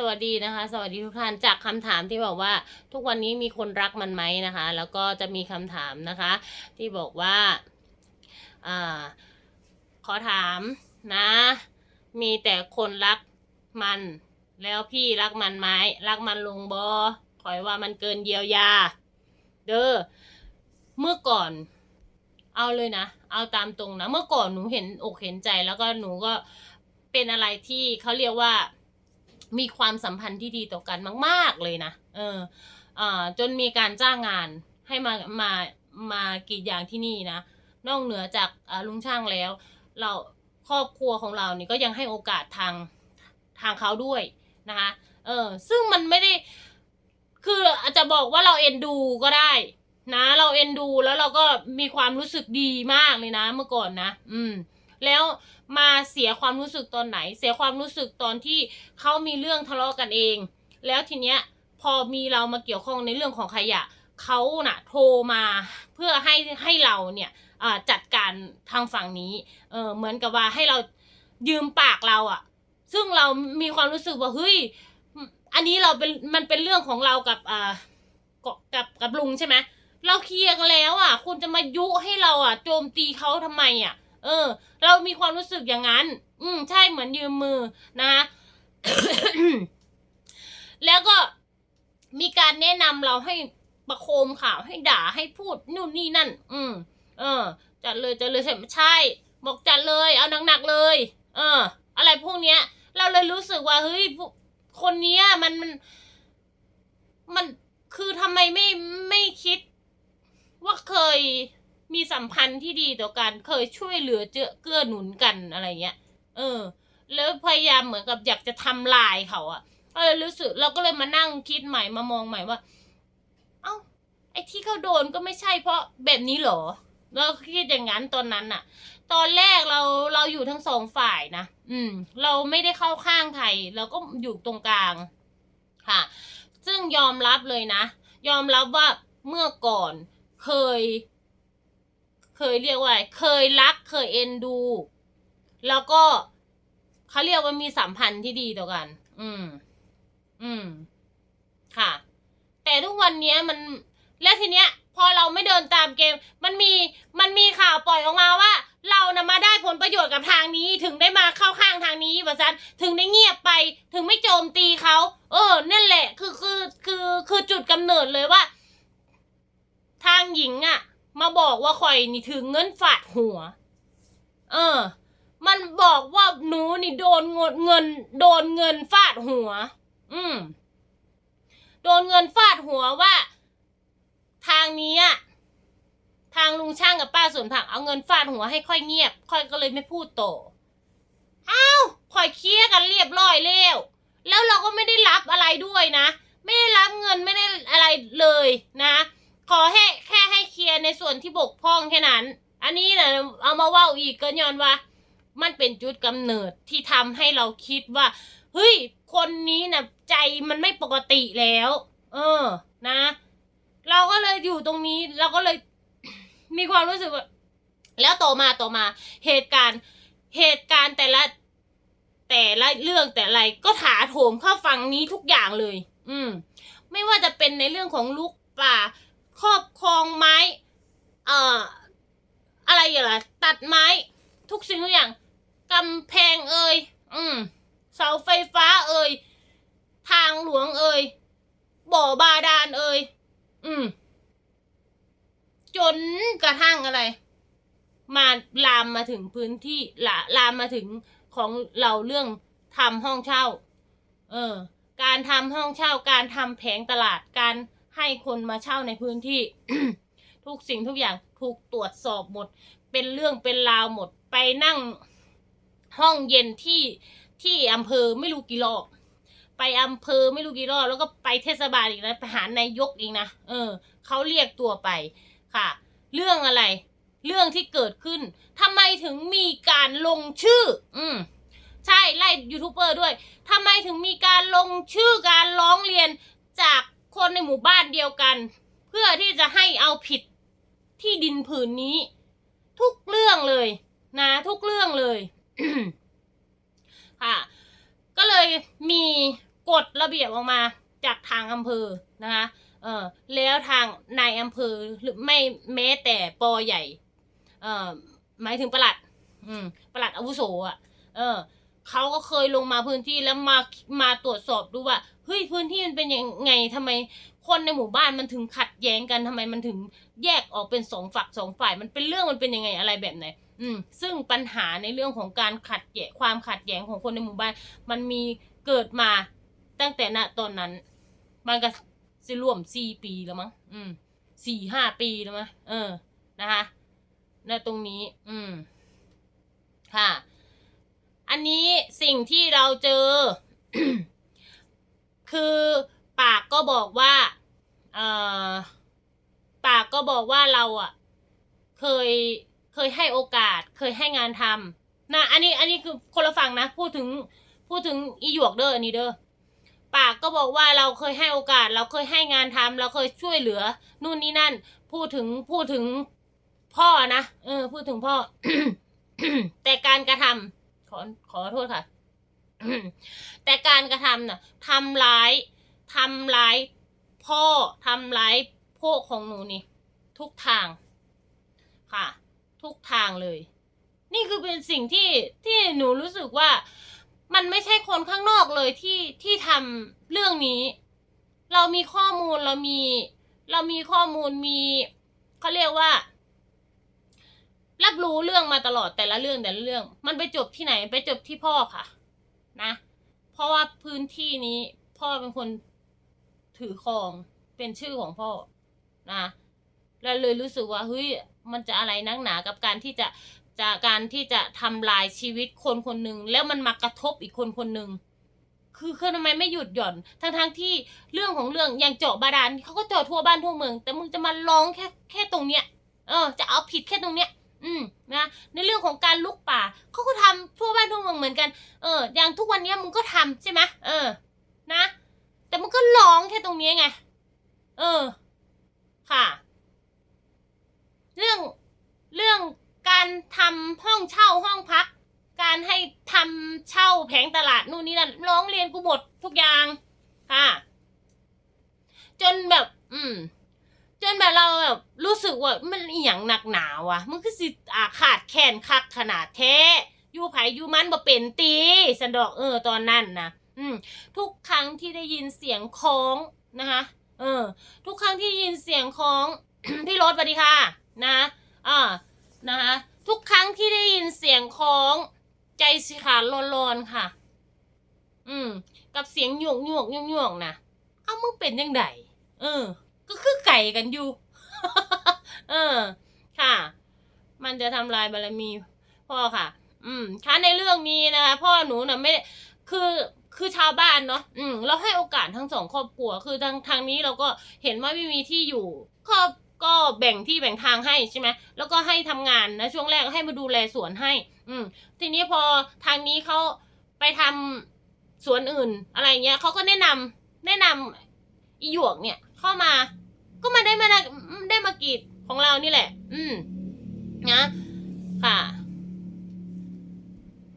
สวัสดีนะคะ สวัสดีทุกท่านจากคำถามที่บอกว่า ทุกวันนี้มีคนรักมันไหมนะคะ แล้วก็จะมีคำถามนะคะ ที่บอกว่าอขอถามนะ มีแต่คนรักมัน แล้วพี่รักมันไหมรักมันลงบอคอยว่ามันเกินเยียวยา เด้อเมื่อก่อน เอาเลยนะ เอาตามตรงนะ เมื่อก่อนหนูเห็นอกเห็นใจแล้วก็หนูก็เป็นอะไรที่เขาเรียกว่า มีความสัมพันธ์ที่ดีต่อกันมาก ๆ เลยนะ เอออ่าจนมีการจ้างงานให้มา มา มากรีดยางที่นี่นะ นอกเหนือจากลุงช่างแล้ว เราครอบครัวของเรานี่ก็ยังให้โอกาสทางทางเขาด้วยนะคะ เออ ซึ่งมันไม่ได้ คืออาจจะบอกว่าเราเอ็นดูก็ได้นะ เราเอ็นดูแล้วเราก็มีความรู้สึกดีมากเลยนะ เมื่อก่อนนะ อืม แล้วมาเสียความรู้สึกตอนไหน เสียความรู้สึกตอนที่เขามีเรื่องทะเลาะกันเอง แล้วทีเนี้ยพอมีเรามาเกี่ยวข้องในเรื่องของขยะเขาน่ะโทรมาเพื่อให้ให้เราเนี่ยจัดการทางฝั่งนี้เออเหมือนกับว่าให้เรายืมปากเราอะ่ะ ซึ่งเรามีความรู้สึกว่าเฮ้ยอันนี้เราเป็นมันเป็นเรื่องของเรากับอ่ากับกับกับลุงใช่ไหมเราเคลียร์กันแล้วอะ คุณจะมายุให้เราอะโจมตีเขาทำไมอะ เออ เรามีความรู้สึกอย่างนั้น อืม ใช่เหมือนยืมมือนะแล้วก็มีการแนะนำเราให้ประโคมข่าวให้ด่าให้พูดนู่นนี่นั่น อืม เออ จัดเลยจัดเลยใช่ใช่ บอกจัดเลย เอาหนักๆเลย เออ อะไรพวกเนี้ย เราเลยรู้สึกว่าเฮ้ยคนเนี้ยมันมัน มันคือทำไมไม่ไม่คิด ว่าเคย มีสัมพันธ์ที่ดีต่อกันเคยช่วยเหลือเจือเกื้อหนุนกันอะไรเงี้ย เออ แล้วพยายามเหมือนกับอยากจะทำลายเขาอะก็เลยรู้สึกเราก็เลยมานั่งคิดใหม่มามองใหม่ว่า เอ้า ไอ้ที่เขาโดนก็ไม่ใช่เพราะแบบนี้หรอ เราคิดอย่างนั้นตอนนั้นอะตอนแรกเราเราอยู่ทั้งสองฝ่ายนะ อืม เราไม่ได้เข้าข้างใครเราก็อยู่ตรงกลาง ค่ะ ซึ่งยอมรับเลยนะ ยอมรับว่าเมื่อก่อนเคย เคยเรียกว่าเคยรัก เคยเอ็นดู แล้วก็เขาเรียกว่ามีสัมพันธ์ที่ดีต่อกัน อืม อืม ค่ะ แต่ทุกวันนี้มัน และทีเนี้ย พอเราไม่เดินตามเกม มันมี มันมีข่าวปล่อยออกมาว่า เรานะมาได้ผลประโยชน์กับทางนี้ ถึงได้มาเข้าข้างทางนี้ว่าซันถึงได้เงียบไป ถึงไม่โจมตีเขา เออ นั่นแหละ คือ คือ คือ คือจุดกำเนิดเลยว่า ทางหญิงอะ่ะ มาบอกว่าข่อยนี่ถึงเงินฝาดหัว เออ มันบอกว่าหนูนี่โดนเงินเงิน โดนเงินฟาดหัว อืม โดนเงินฟาดหัวว่า ทางนี้อะทางลุงช่างกับป้าสวนผักเอาเงินฟาดหัวให้ค่อยเงียบ ค่อยก็เลยไม่พูดต่ออ้าวค่อยเคลียร์กันเรียบร้อยแล้วแล้วเราก็ไม่ได้รับอะไรด้วยนะ ไม่ได้รับเงินไม่ได้อะไรเลยนะ ขอให้ แค่ให้เคลียร์ในส่วนที่บกพร่องแค่นั้น อันนี้นะเอามาว่าอีกก็ย้อนว่า มันเป็นจุดกำเนิดที่ทำให้เราคิดว่า เฮ้ย คนนี้นะใจมันไม่ปกติแล้ว เออ นะ เราก็เลยอยู่ตรงนี้ เราก็เลยมีความรู้สึกว่า แล้วต่อมาต่อมา เหตุการณ์เหตุการณ์แต่ละ แต่ละเรื่องแต่อะไรก็ถาโถมเข้าฝั่งนี้ทุกอย่างเลย อืม ไม่ว่าจะเป็นในเรื่องของลูกป่า ครอบครองไม้เอ่ออะไรอย่างไรตัดไม้ทุกสิ่งทุกอย่างกำแพงเอ่ยอืมเสาไฟฟ้าเอ่ยทางหลวงเอ่ยบ่อบาดาลเอ่ยอืม จนกระทั่งอะไร มาลามมาถึงพื้นที่ละลามมาถึงของเราเรื่องทำห้องเช่า เออ การทำห้องเช่า การทำแผงตลาดการ ให้คนมาเช่าในพื้นที่ ทุกสิ่งทุกอย่างถูกตรวจสอบหมด เป็นเรื่องเป็นราวหมดไปนั่งห้องเย็นที่ที่อำเภอไม่รู้กี่รอบไปอำเภอไม่รู้กี่รอบแล้วก็ไปเทศบาลอีกนะไปหานายกอีกนะเออเขาเรียกตัวไปค่ะ เรื่องอะไร เรื่องที่เกิดขึ้นทำไมถึงมีการลงชื่อ อืมใช่ไล่ยูทูบเบอร์ด้วยทำไมถึงมีการลงชื่อการร้องเรียนจาก คนในหมู่บ้านเดียวกัน เพื่อที่จะให้เอาผิดที่ดินผืนนี้ ทุกเรื่องเลยนะ ทุกเรื่องเลยค่ะ ก็เลยมีกฎระเบียบออกมาจากทางอำเภอนะคะเออแล้วทางนายอำเภอหรือไม่แม้แต่ปอใหญ่ เออหมายถึงประหลัด อืมประหลัดอาวุโสอะ เออ เขาก็เคยลงมาพื้นที่แล้วมามาตรวจสอบดูว่าเฮ้ยพื้นที่มันเป็นยังไงทำไมคนในหมู่บ้านมันถึงขัดแย้งกันทำไมมันถึงแยกออกเป็นสองฝักสองฝ่าย มันเป็นเรื่องมันเป็นยังไงอะไรแบบไหนอืมซึ่งปัญหาในเรื่องของการขัดแย้งความขัดแย้งของคนในหมู่บ้าน มันมีเกิดมาตั้งแต่ณตอนนั้น มันก็สิรวมสี่ปีแล้วมั้งอืมสี่ห้าปีแล้วมั้งเออนะคะณตรงนี้ อืมค่ะ อันนี้สิ่งที่เราเจอ คือปากก็บอกว่าเออปากก็บอกว่าเราอะ เคยเคยให้โอกาส เคยให้งานทำนะอันนี้อันนี้คือคนละฝั่งนะ พูดถึงพูดถึงอีหยวกเด้ออันนี้เด้อปากก็บอกว่าเราเคยให้โอกาส เราเคยให้งานทำเราเคยช่วยเหลือ นู่นนี่นั่น พูดถึงพูดถึงพ่อนะเออ พูดถึงพ่อ แต่การกระทำ ขอขอโทษค่ะ แต่การกระทำน่ะทำร้ายทำร้ายพ่อทำร้ายพวกของหนูนี่ ทุกทางค่ะ ทุกทางเลย นี่คือเป็นสิ่งที่ที่หนูรู้สึกว่ามันไม่ใช่คนข้างนอกเลยที่ที่ทำเรื่องนี้ เรามีข้อมูลเรามี เรามีข้อมูลมีเขาเรียกว่า รับรู้เรื่องมาตลอดแต่ละเรื่องแต่ละเรื่อง มันไปจบที่ไหนไปจบที่พ่อค่ะ นะ เพราะว่าพื้นที่นี้พ่อเป็นคนถือครองเป็นชื่อของพ่อนะแล้วเลยรู้สึกว่าเฮ้ยมันจะอะไรนักหนากับการที่จะจะกการที่จะทำลายชีวิตคนคนหนึ่งแล้วมันมากระทบอีกคนคนหนึ่งคือคือทำไมไม่หยุดหย่อนทั้งทั้งที่เรื่องของเรื่องอย่างเจาะบาดาลเขาก็เจาะทั่วบ้านทั่วเมือง แต่มึงจะมาร้องแค่แค่ตรงเนี้ยเออจะเอาผิดแค่ตรงเนี้ย อืมนะในเรื่องของการลุกป่าเขาก็ทำทั่วบ้านทั่วเมืองเหมือนกัน เออ อย่างทุกวันนี้มึงก็ทำใช่ไหมเออ นะ แต่มึงก็ร้องแค่ตรงนี้ไง เออ ค่ะ เรื่องเรื่องการทำห้องเช่าห้องพัก การให้ทำเช่าแผงตลาดนู่นนี่นั่นร้องเรียนกูหมดทุกอย่าง ค่ะ จนแบบ อืม จนแบบเราแบบรู้สึกว่ามันอหย่างหนักหนาวะมันคือสิอาขาดแขนคักขนาดแท้อยู่ไผอยู่มันบ่เป็นตีสันดอกเออตอนนั้นนะอืมทุกครั้งที่ได้ยินเสียงคล้องนะคะเออ ทุกครั้งที่ยินเสียงคล้องพี่รถสวัสดีค่ะ นะอ่านะคะทุกครั้งที่ได้ยินเสียงคล้อง ใจสิขาดร้อนๆค่ะ อืม กับเสียงหยวกหยวกหยวกหยวกนะเอ้ามึงเป็นยังไงเออ ก็คือไก่กันอยู่ เออ ค่ะ มันจะทำลายบารมี พ่อค่ะ อืมค่ะในเรื่องนี้นะคะพ่อหนูน่ะไม่คือคือชาวบ้านเนาะ อืม เราให้โอกาสทั้งสองครอบครัว คือทางทางนี้เราก็เห็นว่าไม่มีที่อยู่ก็ก็แบ่งที่แบ่งทางให้ใช่ไหมแล้วก็ให้ทำงานนะช่วงแรกให้มาดูแลสวนให้ อืม ทีนี้พอทางนี้เขาไปทำสวนอื่น อะไรเงี้ยเขาก็แนะนำแนะนำอีหยวกเนี่ย เข้ามา ก็มาได้มาได้มากรีดของเรานี่แหละ อืมนะค่ะ